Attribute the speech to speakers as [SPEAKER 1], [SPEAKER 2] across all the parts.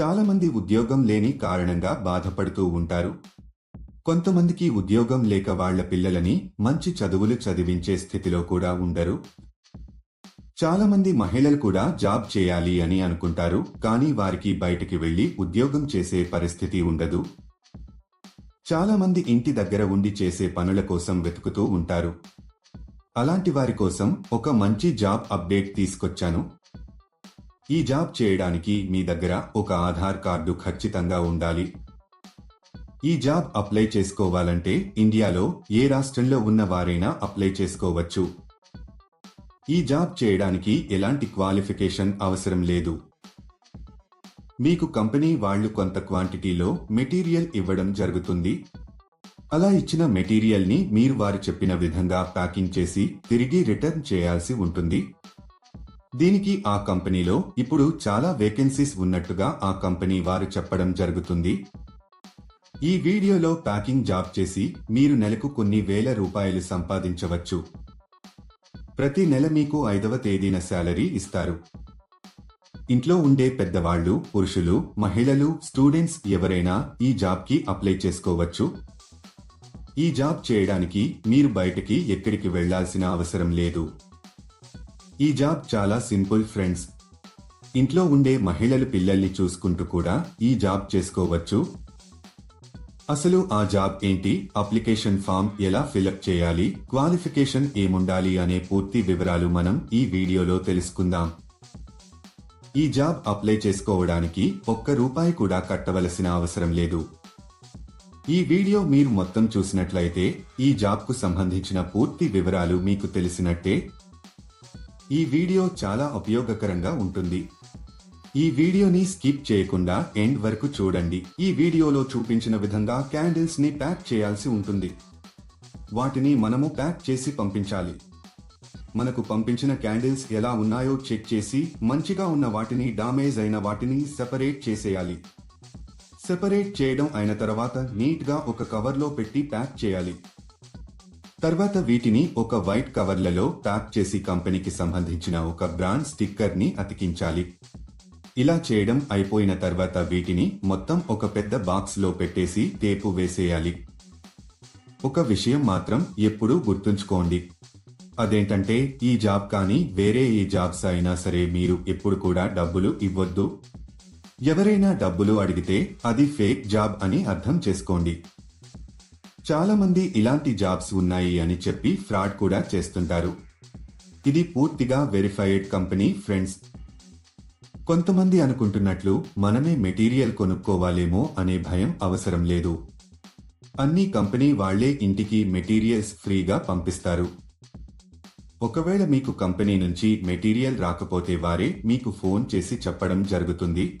[SPEAKER 1] చాలామంది ఉద్యోగం లేని కారణంగా బాధపడుతూ ఉంటారు. కొంతమందికి ఉద్యోగం లేక వాళ్ళ పిల్లలని మంచి చదువులు చదివించే స్థితిలో కూడా ఉండరు. చాలామంది మహిళలు కూడా జాబ్ చేయాలి అని అనుకుంటారు కానీ వారికి బయటికి వెళ్ళి ఉద్యోగం చేసే పరిస్థితి ఉండదు. చాలామంది ఇంటి దగ్గర ఉండి చేసే పనుల కోసం వెతుకుతూ ఉంటారు. అలాంటి వారి కోసం ఒక మంచి జాబ్ అప్డేట్ తీసుకొచ్చాను. ఈ జాబ్ చేయడానికి మీ దగ్గర ఒక ఆధార్ కార్డు ఖచ్చితంగా ఉండాలి. ఈ జాబ్ అప్లై చేసుకోవాలంటే ఇండియాలో ఏ రాష్ట్రంలో ఉన్న వారైనా అప్లై చేసుకోవచ్చు. ఈ జాబ్ చేయడానికి ఎలాంటి క్వాలిఫికేషన్ అవసరం లేదు. మీకు కంపెనీ వాళ్ళు కొంత క్వాంటిటీలో మెటీరియల్ ఇవ్వడం జరుగుతుంది. అలా ఇచ్చిన మెటీరియల్ని మీరు వారు చెప్పిన విధంగా ప్యాకింగ్ చేసి తిరిగి రిటర్న్ చేయాల్సి ఉంటుంది. దీనికి ఆ కంపెనీలో ఇప్పుడు చాలా వేకెన్సీస్ ఉన్నట్టుగా ఆ కంపెనీ వారు చెప్పడం జరుగుతుంది. ఈ వీడియోలో ప్యాకింగ్ జాబ్ చేసి మీరు నెలకు కొన్ని వేల రూపాయలు సంపాదించవచ్చు. ప్రతి నెల మీకు ఐదవ తేదీన శాలరీ ఇస్తారు. ఇంట్లో ఉండే పెద్దవాళ్ళు పురుషులు మహిళలు స్టూడెంట్స్ ఎవరైనా ఈ జాబ్కి అప్లై చేసుకోవచ్చు. ఈ జాబ్ చేయడానికి మీరు బయటకి ఎక్కడికి వెళ్ళాల్సిన అవసరం లేదు. ఈ జాబ్ చాలా సింపుల్ ఫ్రెండ్స్. ఇంట్లో ఉండే మహిళలు పిల్లల్ని చూసుకుంటూ కూడా ఈ జాబ్ చేసుకోవచ్చు. అసలు ఆ జాబ్ ఏంటి? అప్లికేషన్ ఫామ్ ఎలా ఫిలప్ చేయాలి? క్వాలిఫికేషన్ ఏముండాలి అనే పూర్తి వివరాలు మనం ఈ వీడియోలో తెలుసుకుందాం. ఈ జాబ్ అప్లై చేసుకోవడానికి ఒక్క రూపాయి కూడా కట్టవలసిన అవసరం లేదు. ఈ వీడియో మీరు మొత్తం చూసినట్లయితే ఈ జాబ్కు సంబంధించిన పూర్తి వివరాలు మీకు తెలిసినట్టే ఈ వీడియో చాలా ఉపయోగకరంగా ఉంటుంది. ఈ వీడియోని స్కిప్ చేయకుండా ఎండ్ వరకు చూడండి. ఈ వీడియోలో చూపించిన విధంగా క్యాండిల్స్ని ప్యాక్ చేయాల్సి ఉంటుంది. వాటిని మనము ప్యాక్ చేసి పంపించాలి. మనకు పంపించిన క్యాండిల్స్ ఎలా ఉన్నాయో చెక్ చేసి మంచిగా ఉన్న వాటిని డామేజ్ అయిన వాటిని సెపరేట్ చేసేయాలి. సెపరేట్ చేయడం అయిన తర్వాత నీట్గా ఒక కవర్లో పెట్టి ప్యాక్ చేయాలి. తర్వాత వీటిని ఒక వైట్ కవర్లలో ప్యాక్ చేసి కంపెనీకి సంబంధించిన ఒక బ్రాండ్ స్టిక్కర్ని అతికించాలి. ఇలా చేయడం అయిపోయిన తర్వాత వీటిని మొత్తం ఒక పెద్ద బాక్స్లో పెట్టేసి టేపు వేసేయాలి. ఒక విషయం మాత్రం ఎప్పుడూ గుర్తుంచుకోండి. అదేంటంటే ఈ జాబ్ కానీ వేరే ఏ జాబ్స్ అయినా సరే మీరు ఎప్పుడు కూడా డబ్బులు ఇవ్వద్దు. ఎవరైనా డబ్బులు అడిగితే అది ఫేక్ జాబ్ అని అర్థం చేసుకోండి. చాలా మంది ఇలాంటి జాబ్స్ ఉన్నాయి అని చెప్పి ఫ్రాడ్ కూడా చేస్తుంటారు. ఇది పూర్తిగా వెరిఫైడ్ కంపెనీ ఫ్రెండ్స్. కొంతమంది అనుకుంటున్నట్లు మనమే మెటీరియల్ కొనుక్కోవాలేమో అనే భయం అవసరం లేదు. అన్ని కంపెనీ వాళ్ళే ఇంటికి మెటీరియల్స్ ఫ్రీగా పంపిస్తారు. ఒకవేళ మీకు కంపెనీ నుంచి మెటీరియల్ రాకపోతే వారే మీకు ఫోన్ చేసి చెప్పడం జరుగుతుంది.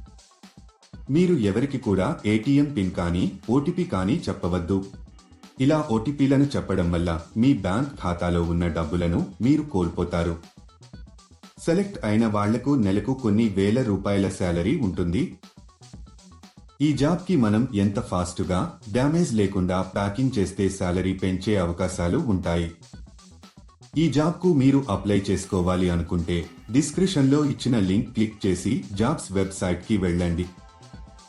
[SPEAKER 1] మీరు ఎవరికి కూడా ఏటీఎం పిన్ కానీ ఓటీపీ కానీ చెప్పవద్దు. ఇలా ఓటీపీలను చెప్పడం వల్ల మీ బ్యాంక్ ఖాతాలో ఉన్న డబ్బులను మీరు కోల్పోతారు. సెలెక్ట్ అయిన వాళ్ళకు నెలకు కొన్ని వేల రూపాయల శాలరీ ఉంటుంది. ఈ జాబ్కి మనం ఎంత ఫాస్ట్గా డ్యామేజ్ లేకుండా ప్యాకింగ్ చేస్తే శాలరీ పెంచే అవకాశాలు ఉంటాయి. ఈ జాబ్కు మీరు అప్లై చేసుకోవాలి అనుకుంటే డిస్క్రిప్షన్లో ఇచ్చిన లింక్ క్లిక్ చేసి జాబ్స్ వెబ్సైట్కి వెళ్ళండి.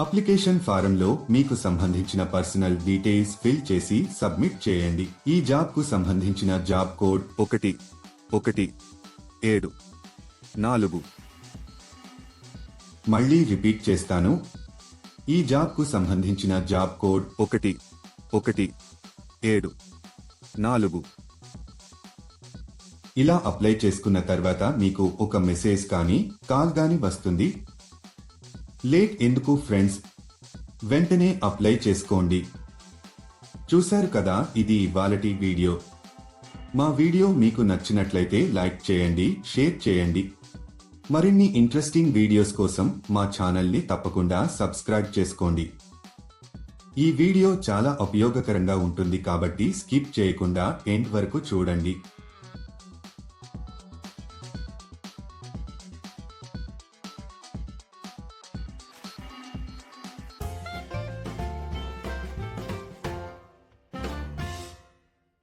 [SPEAKER 1] అప్లికేషన్ ఫారంలో మీకు సంబంధించిన పర్సనల్ డీటెయిల్స్ ఫిల్ చేసి సబ్మిట్ చేయండి. ఈ జాబ్కు సంబంధించిన జాబ్ కోడ్ ఒకటి ఒకటి ఏడు నాలుగు. మళ్ళీ రిపీట్ చేస్తాను. ఈ జాబ్కు సంబంధించిన జాబ్ కోడ్
[SPEAKER 2] ఒకటి ఒకటి ఏడు నాలుగు.
[SPEAKER 1] ఇలా అప్లై చేసుకున్న తర్వాత మీకు ఒక మెసేజ్ కానీ కాల్ కానీ వస్తుంది. లేట్ ఎందుకు ఫ్రెండ్స్? వెంటనే అప్లై చేసుకోండి. చూశారు కదా ఇది ఇవాళటి వీడియో. మా వీడియో మీకు నచ్చినట్లయితే లైక్ చేయండి షేర్ చేయండి. మరిన్ని ఇంట్రెస్టింగ్ వీడియోస్ కోసం మా ఛానల్ని తప్పకుండా సబ్స్క్రైబ్ చేసుకోండి. ఈ వీడియో చాలా ఉపయోగకరంగా ఉంటుంది కాబట్టి స్కిప్ చేయకుండా ఎండ్ వరకు చూడండి.